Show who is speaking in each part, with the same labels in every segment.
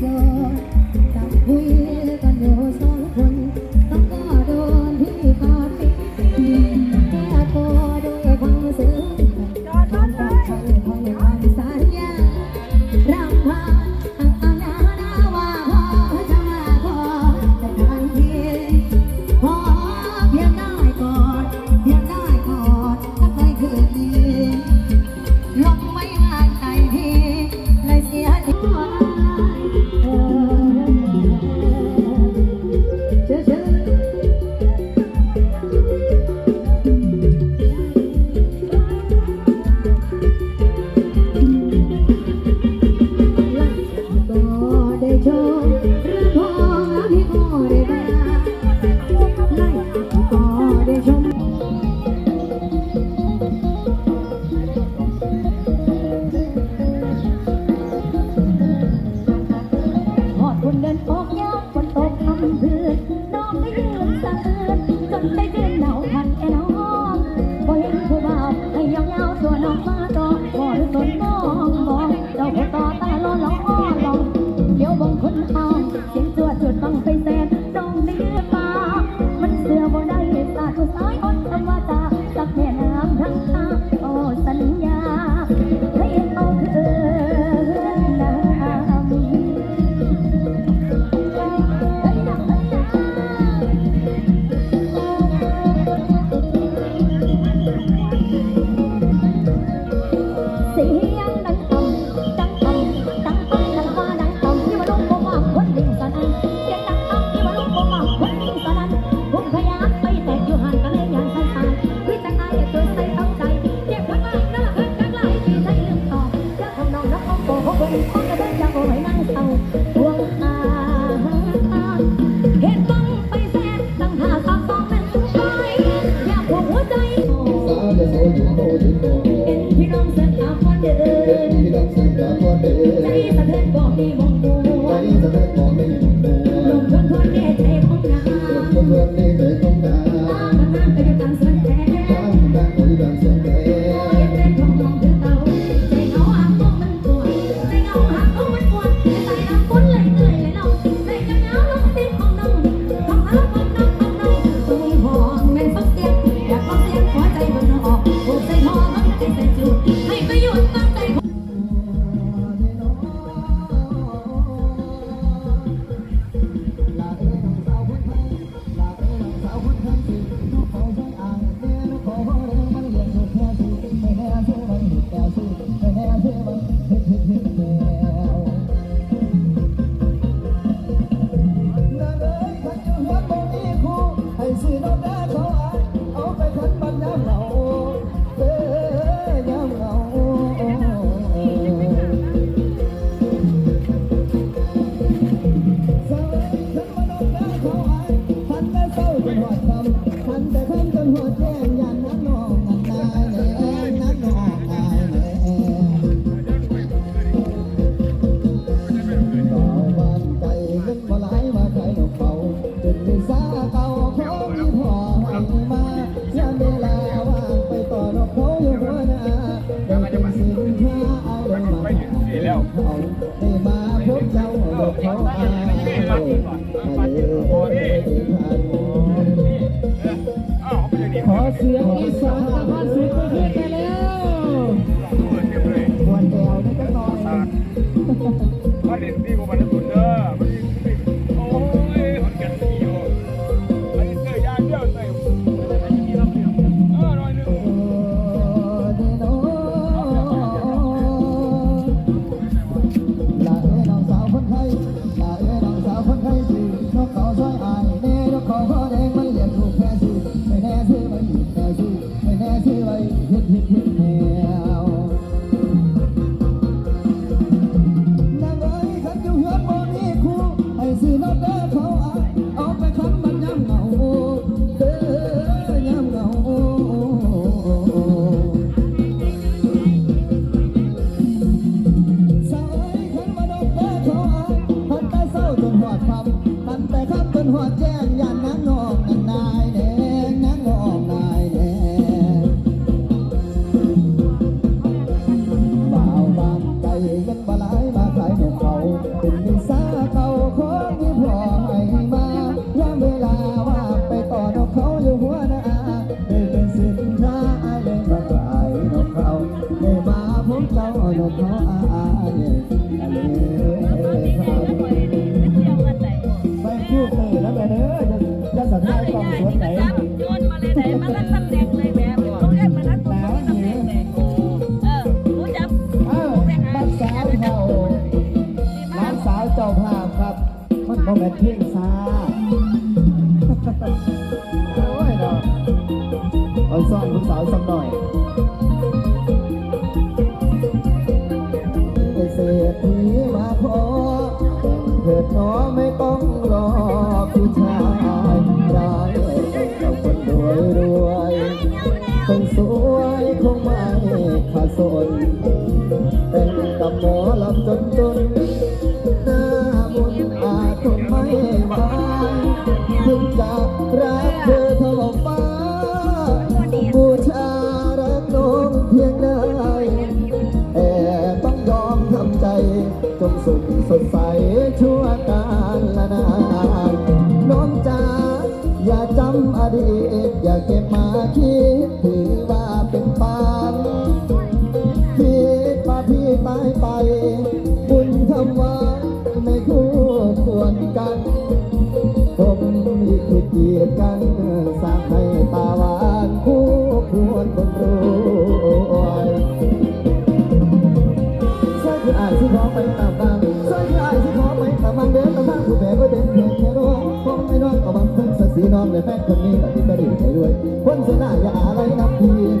Speaker 1: go. 네. เสียงดัต่ำดังต่ำดังต่ำดังว่าดงต่ำที่ลุกบ่มาคนดิ่งสนั่นเยงดังต่ำที่มลุกบ่มาคนดิ่งสนั่นบุญพยาไปแตกยู่ห่กันเลยอย่างสันตานวิจังไอ้เกิใส่ต้องใจเจ็บทั้งมากนั่นละเพิ่งทั้งลาที่ใจลืมตอแล้วองนองแล้วของโบโบโบขอกระเบื้จะโบให้นั่งเศาดวงตาเห็นต้งไปแซ่ตั้งท่าสามสองเป็นสุด
Speaker 2: ท้าอยา
Speaker 1: กหัวใจ สาจะโส
Speaker 2: ดยู่โสดย หอดคำคันแต่คันจนหอดแจ้งยันนักนองกันตายแน่นักนองตายแน่เบาบางใจเงินบ่หลามาใครดอกเบาจนมีสาเก่าของมีพ่อให้มายามเวลาว่างไปต่อดอกเขาอยู่หัวหน้าได้เป็นสิาเอาลง
Speaker 3: มาเอา
Speaker 2: ได้มาพบเจ้าดอกเขาอาย Again. dad. ปิดเพลงซาโอ้ยเราเอาซ่อนผู้สาวสักหน่อยเศรษฐีมาพอเถิดน้อไม่ต้องรอผู้ชายได้กับคนรวยรวยคนสวยคงไม่ขาดสนเป็นกับหมอ สุขสดใสชั่วกา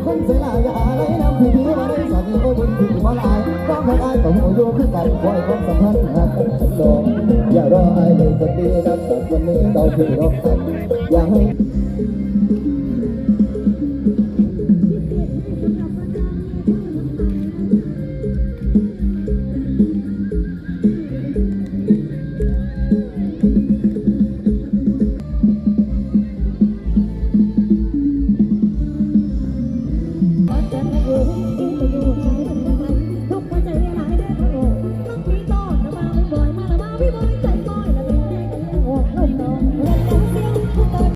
Speaker 2: คนเสียหลายอย่าอะไรน้ำที่ดีมาได้สันก็บุญที่มาลายต้องทำไอ้ต้องโยขึ้นกันคอยความสัมพันธ์หากฉันรออย่ารอให้เลยคนทีนับจากวันนี้เราคือรบกันอย่าให้